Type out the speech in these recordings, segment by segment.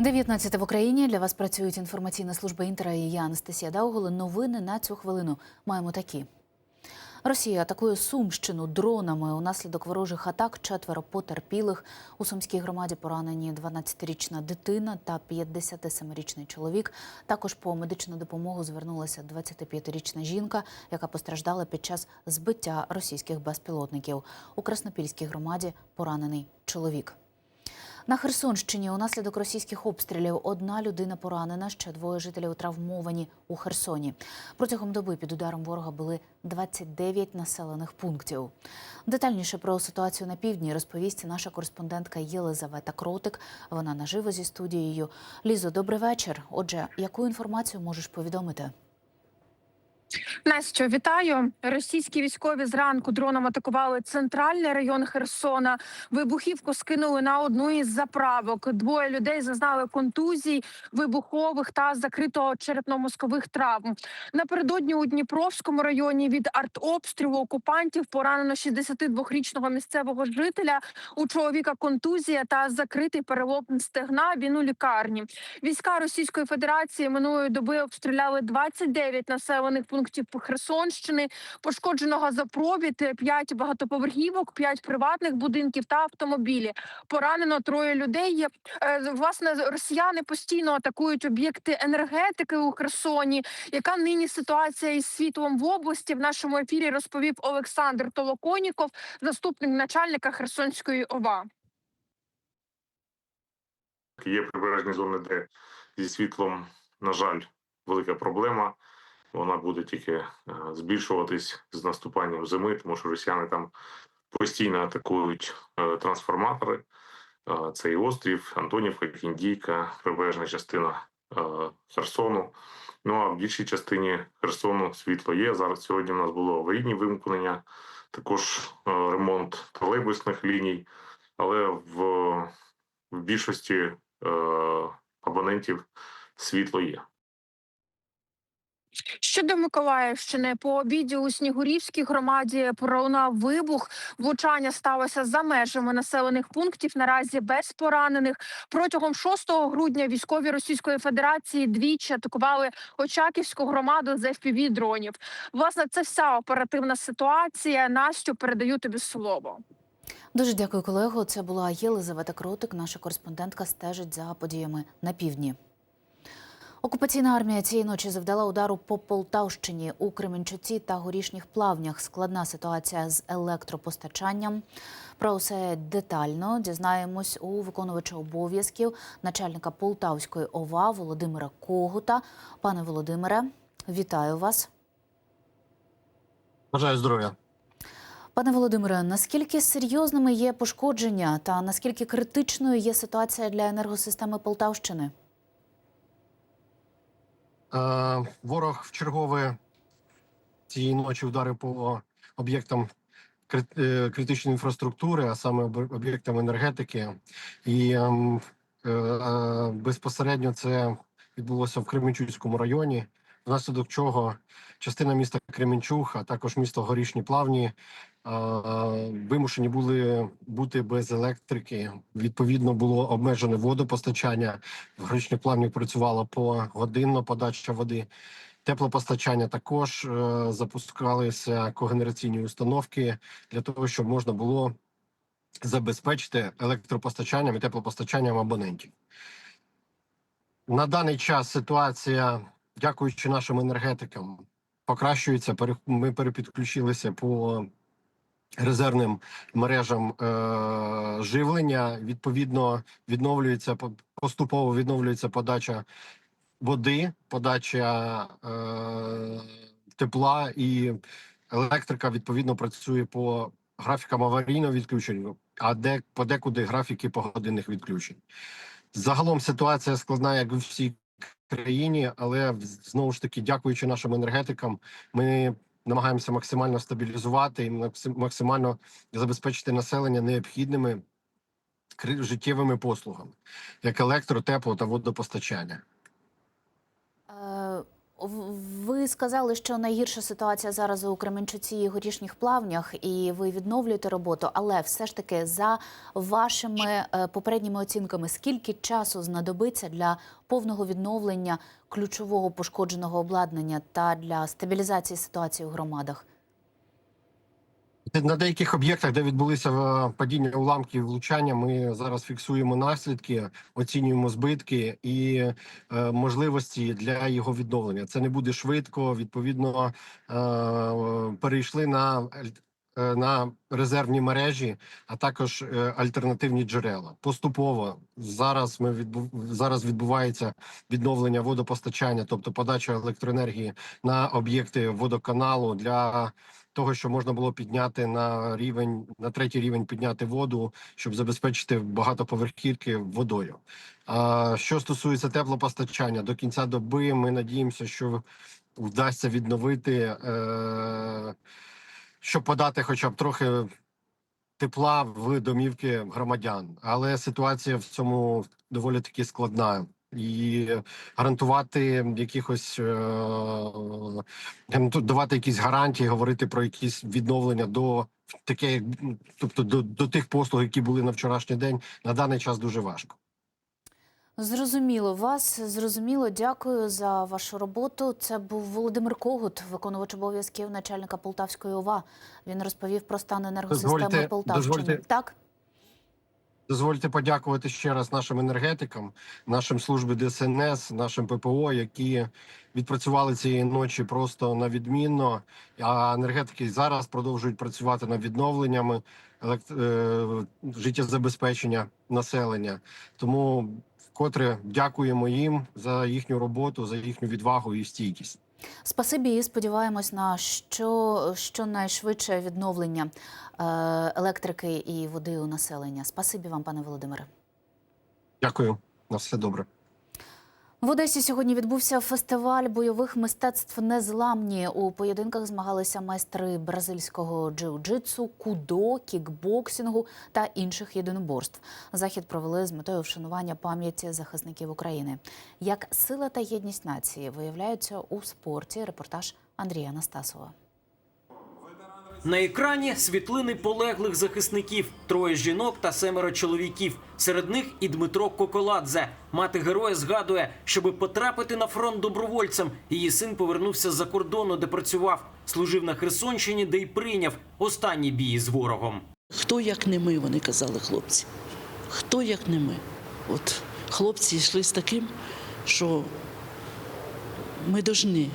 19 в Україні для вас працюють інформаційна служба інтера і я Анастасія Дауголи. Новини на цю хвилину маємо такі. Росія атакує Сумщину дронами. Унаслідок ворожих атак четверо потерпілих. У сумській громаді поранені 12-річна дитина та 57-річний чоловік. Також по медичну допомогу звернулася 25-річна жінка, яка постраждала під час збиття російських безпілотників. У Краснопільській громаді поранений чоловік. На Херсонщині унаслідок російських обстрілів одна людина поранена, ще двоє жителів травмовані у Херсоні. Протягом доби під ударом ворога були 29 населених пунктів. Детальніше про ситуацію на півдні розповість наша кореспондентка Єлизавета Кротик. Вона наживо зі студією. Лізо, добрий вечір. Отже, яку інформацію можеш повідомити? Настю, вітаю. Російські військові зранку дроном атакували центральний район Херсона. Вибухівку скинули на одну із заправок. Двоє людей зазнали контузій, вибухових та закритого черепно-мозкових травм. Напередодні у Дніпровському районі від артобстрілу окупантів поранено 62-річного місцевого жителя. У чоловіка контузія та закритий перелом стегна. Він у лікарні. Війська Російської Федерації минулої доби обстріляли 29 населених пунктів Херсонщини. Пошкоджено газопровід, 5 багатоповерхівок, 5 приватних будинків та автомобілі. Поранено троє людей. Е, Власне, росіяни постійно атакують об'єкти енергетики у Херсоні. Яка нині ситуація із світлом в області? В нашому ефірі розповів Олександр Толоконіков, заступник начальника Херсонської ОВА. Є прибережні зони, де зі світлом, на жаль, велика проблема. Вона буде тільки е, збільшуватись з наступанням зими, тому що росіяни там постійно атакують е, трансформатори. Е, Це острів, Антонівка, Кіндійка, прибережна частина Херсону. Ну а в більшій частині Херсону світло є. Зараз сьогодні у нас було аварійні вимкнення, також ремонт тролейбусних ліній, але в, в більшості абонентів світло є. Щодо Миколаївщини, по обіді у Снігурівській громаді пролунав вибух. Влучання сталося за межами населених пунктів. Наразі без поранених. Протягом 6 грудня військові Російської Федерації двічі атакували Очаківську громаду з fpv дронів. Власне, це вся оперативна ситуація. Настю передаю тобі слово. Дуже дякую, колего. Це була Єлизавета Кротик. Наша кореспондентка стежить за подіями на півдні. Окупаційна армія цієї ночі завдала удару по Полтавщині у Кременчуці та горішніх плавнях. Складна ситуація з електропостачанням. Про все детально дізнаємось у виконувача обов'язків начальника Полтавської ОВА Володимира Когута. Пане Володимире, вітаю вас. Бажаю здоров'я. Пане Володимире, наскільки серйозними є пошкодження та наскільки критичною є ситуація для енергосистеми Полтавщини? Е, ворог в чергове цієї ночі вдарив по об'єктам е, критичної інфраструктури, а саме об- об'єктам енергетики. І ем, е, безпосередньо це відбулося в Кременчуцькому районі, внаслідок чого частина міста Кременчуг, а також місто Горішні Плавні вимушені були бути без електрики. Відповідно, було обмежене водопостачання. В Горішніх Плавнях працювала погодинно подача води. Теплопостачання також е, запускалися когенераційні установки для того, щоб можна було забезпечити електропостачанням і теплопостачанням абонентів. На даний час ситуація, дякуючи нашим енергетикам, покращується. Ми перепідключилися по резервним мережам е, живлення. Відповідно, відновлюється по- поступово відновлюється подача води, подача е, тепла і електрика відповідно працює по графікам аварійного відключення, а де подекуди графіки погодинних відключень. Загалом ситуація складна, як в всій країні, але знову ж таки, дякуючи нашим енергетикам, ми намагаємося максимально стабілізувати і максимально забезпечити населення необхідними життєвими послугами, як електро, тепло та водопостачання. Ви сказали, що найгірша ситуація зараз у Кременчуці і горішніх плавнях, і ви відновлюєте роботу. Але все ж таки, за вашими е, попередніми оцінками, скільки часу знадобиться для повного відновлення ключового пошкодженого обладнання та для стабілізації ситуації у громадах? На деяких об'єктах, де відбулися е, падіння уламків, влучання, ми зараз фіксуємо наслідки, оцінюємо збитки і е, можливості для його відновлення. Це не буде швидко. Відповідно, е, перейшли на на резервні мережі, а також альтернативні джерела. Поступово зараз ми відбув зараз відбувається відновлення водопостачання, тобто подача електроенергії на об'єкти водоканалу для того, що можна було підняти на рівень на третій рівень підняти воду, щоб забезпечити багатоповерхівки водою. А що стосується теплопостачання, до кінця доби ми надіємося, що вдасться відновити, е, щоб подати хоча б трохи тепла в домівки громадян. Але ситуація в цьому доволі таки складна. І гарантувати якихось е, давати якісь гарантії, говорити про якісь відновлення до таке, тобто до, до тих послуг, які були на вчорашній день, на даний час дуже важко. Зрозуміло вас. Зрозуміло. Дякую за вашу роботу. Це був Володимир Когут, виконувач обов'язків начальника Полтавської ОВА. Він розповів про стан енергосистеми Дозвольте- Полтавщини. дозвольте- Так. Дозвольте подякувати ще раз нашим енергетикам, нашим службі ДСНС, нашим ППО, які відпрацювали цієї ночі просто на відмінно. А енергетики зараз продовжують працювати над відновленнями елект... е, життєзабезпечення населення. Тому вкотре дякуємо їм за їхню роботу, за їхню відвагу і стійкість. Спасибі і сподіваємось на що, найшвидше відновлення е, електрики і води у населення. Спасибі вам, пане Володимире. Дякую. На все добре. В Одесі сьогодні відбувся фестиваль бойових мистецтв незламні. У поєдинках змагалися майстри бразильського джиу-джитсу, кудо, кікбоксингу та інших єдиноборств. Захід провели з метою вшанування пам'яті захисників України. Як сила та єдність нації виявляються у спорті. Репортаж Андрія Анастасова. На екрані світлини полеглих захисників, троє жінок та семеро чоловіків. Серед них і Дмитро Коколадзе. Мати героя згадує, щоби потрапити на фронт добровольцем. Її син повернувся з-за кордону, де працював. Служив на Херсонщині, де й прийняв останні бії з ворогом. Хто як не ми, вони казали хлопці. Хто як не ми. От хлопці йшли з таким, що ми должны.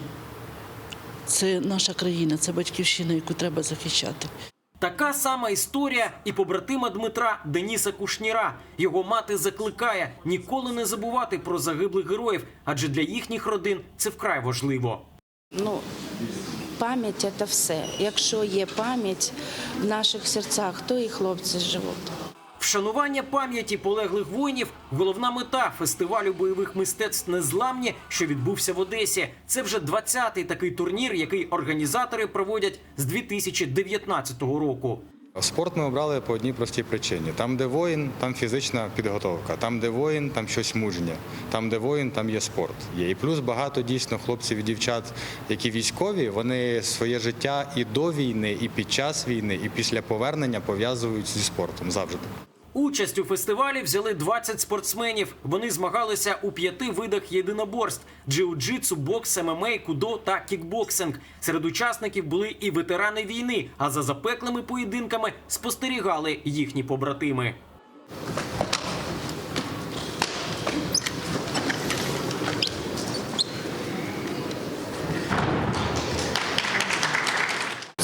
Це наша країна, це батьківщина, яку треба захищати. Така сама історія і побратима Дмитра Деніса Кушніра. Його мати закликає ніколи не забувати про загиблих героїв, адже для їхніх родин це вкрай важливо. Ну, пам'ять це все. Якщо є пам'ять в наших серцях, то і хлопці живуть. Вшанування пам'яті полеглих воїнів головна мета фестивалю бойових мистецтв Незламні, що відбувся в Одесі. Це вже 20-й такий турнір, який організатори проводять з 2019 року. Спорт ми обрали по одній простій причині: там, де воїн, там фізична підготовка, там, де воїн, там щось мужнє, там, де воїн, там є спорт. Є і плюс багато дійсно хлопців і дівчат, які військові, вони своє життя і до війни, і під час війни, і після повернення пов'язують зі спортом завжди. Участь у фестивалі взяли 20 спортсменів. Вони змагалися у п'яти видах єдиноборств: джиу-джитсу, бокс, ММА, кудо та кікбоксинг. Серед учасників були і ветерани війни. А за запеклими поєдинками спостерігали їхні побратими.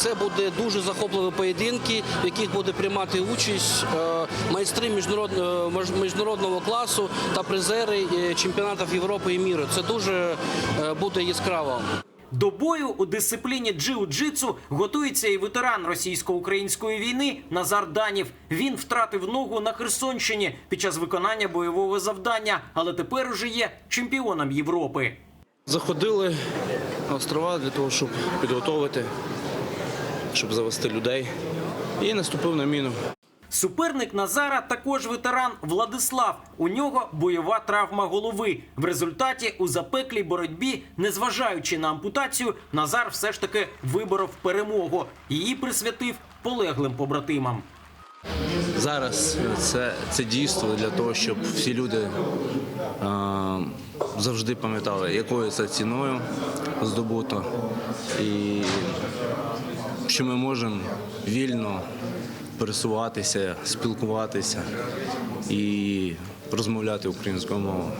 Це буде дуже захопливі поєдинки, в яких буде приймати участь е, майстри міжнародного міжнародного класу та призери е, чемпіонатів Європи і міру. Це дуже е, буде яскраво. До бою у дисципліні джиу-джитсу готується і ветеран російсько-української війни Назар Данів. Він втратив ногу на Херсонщині під час виконання бойового завдання, але тепер уже є чемпіоном Європи. Заходили на острова для того, щоб підготовити, щоб завести людей. І наступив на міну. Суперник Назара також ветеран Владислав. У нього бойова травма голови. В результаті у запеклій боротьбі, незважаючи на ампутацію, Назар все ж таки виборов перемогу. Її присвятив полеглим побратимам. Зараз це, це дійство для того, щоб всі люди е, завжди пам'ятали, якою це ціною здобуто, і що ми можемо вільно пересуватися, спілкуватися і розмовляти українською мовою.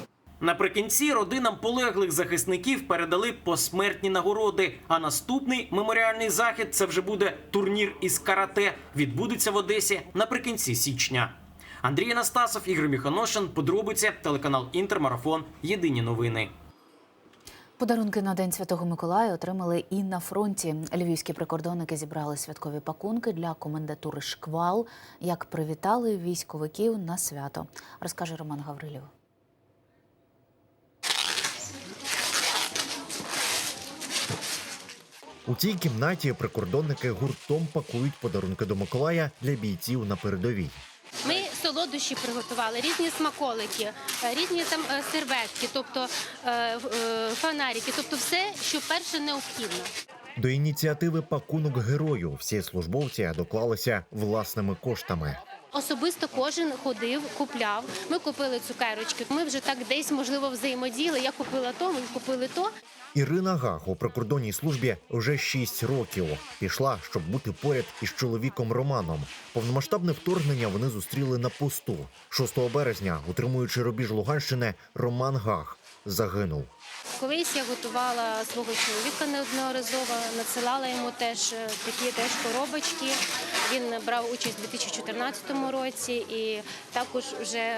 Наприкінці родинам полеглих захисників передали посмертні нагороди. А наступний меморіальний захід це вже буде турнір із карате. Відбудеться в Одесі наприкінці січня. Андрій Анастасов, Ігор Міханошин, подробиці, телеканал Інтермарафон. Єдині новини. Подарунки на День Святого Миколая отримали і на фронті. Львівські прикордонники зібрали святкові пакунки для комендатури Шквал. Як привітали військовиків на свято, розкаже Роман Гаврилів. У цій кімнаті прикордонники гуртом пакують подарунки до Миколая для бійців на передовій. Солодощі приготували, різні смаколики, е, різні там е, серветки, тобто е, фонарики, тобто все, що перше необхідно. До ініціативи пакунок герою всі службовці доклалися власними коштами. Особисто кожен ходив, купляв. Ми купили цукерочки. Ми вже так десь можливо взаємодіяли. Я купила то, ми купили то. Ірина Гах у прикордонній службі вже 6 років. Пішла, щоб бути поряд із чоловіком Романом. Повномасштабне вторгнення вони зустріли на посту. 6 березня, утримуючи рубіж Луганщини, Роман Гах загинув. Колись я готувала свого чоловіка неодноразово, надсилала йому теж е, такі теж коробочки. Він брав участь у 2014 році і також вже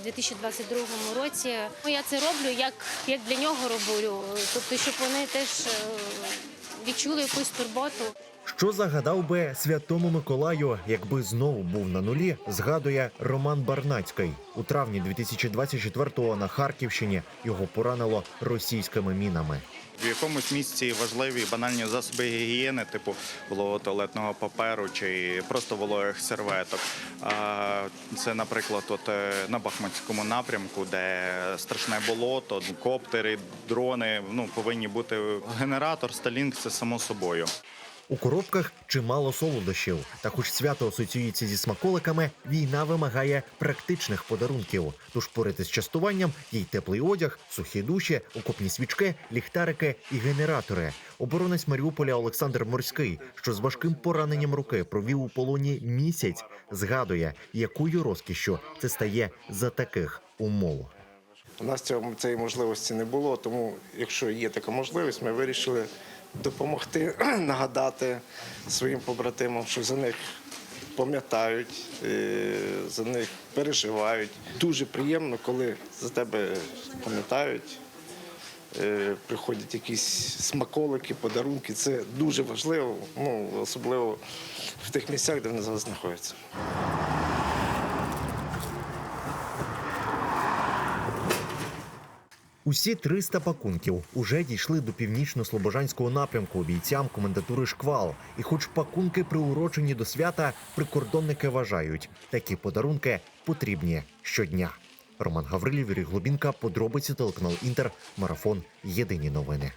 у 2022 році. Ну, Я це роблю як, як для нього роблю, тобто щоб вони теж е, відчули якусь турботу. Що загадав би святому Миколаю, якби знову був на нулі, згадує Роман Барнацький. У травні 2024-го на Харківщині його поранило російськими мінами. В якомусь місці важливі банальні засоби гігієни, типу вологого туалетного паперу чи просто вологих серветок. А Це, наприклад, от е, на Бахмутському напрямку, де страшне болото, коптери, дрони. Ну повинні бути генератор, сталінг це само собою. У коробках чимало солодощів. Та хоч свято асоціюється зі смаколиками, війна вимагає практичних подарунків. Тож поряд із частуванням є й теплий одяг, сухі душі, окопні свічки, ліхтарики і генератори. Оборонець Маріуполя Олександр Морський, що з важким пораненням руки провів у полоні місяць, згадує, якою розкішшю це стає за таких умов. У нас цього цієї можливості не було, тому якщо є така можливість, ми вирішили допомогти, нагадати своїм побратимам, що за них пам'ятають, е, за них переживають. Дуже приємно, коли за тебе пам'ятають. е, Приходять якісь смаколики, подарунки. Це дуже важливо, ну особливо в тих місцях, де вони зараз знаходяться. Усі 300 пакунків уже дійшли до північно-слобожанського напрямку бійцям комендатури Шквал. І, хоч пакунки приурочені до свята, прикордонники вважають, такі подарунки потрібні щодня. Роман Гаврилів, Юрій Глубінка, подробиці телеканал Інтер, марафон. Єдині новини.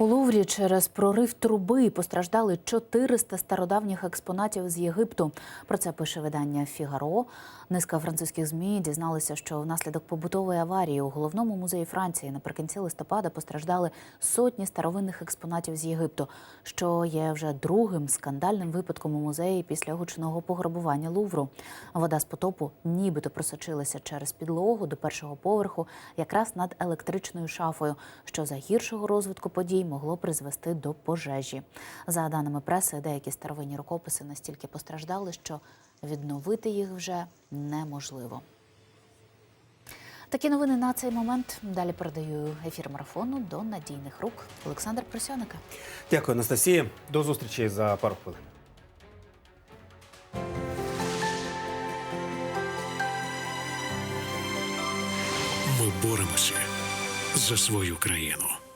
У Луврі через прорив труби постраждали 400 стародавніх експонатів з Єгипту. Про це пише видання Фігаро. Низка французьких змі дізналися, що внаслідок побутової аварії у головному музеї Франції наприкінці листопада постраждали сотні старовинних експонатів з Єгипту, що є вже другим скандальним випадком у музеї після гучного пограбування Лувру. Вода з потопу нібито просочилася через підлогу до першого поверху, якраз над електричною шафою, що за гіршого розвитку подій могло призвести до пожежі. За даними преси, деякі старовинні рукописи настільки постраждали, що відновити їх вже неможливо. Такі новини на цей момент. Далі передаю ефір марафону до надійних рук Олександр Просяника. Дякую, Анастасія. До зустрічі за пару хвилин. Ми боремося за свою країну.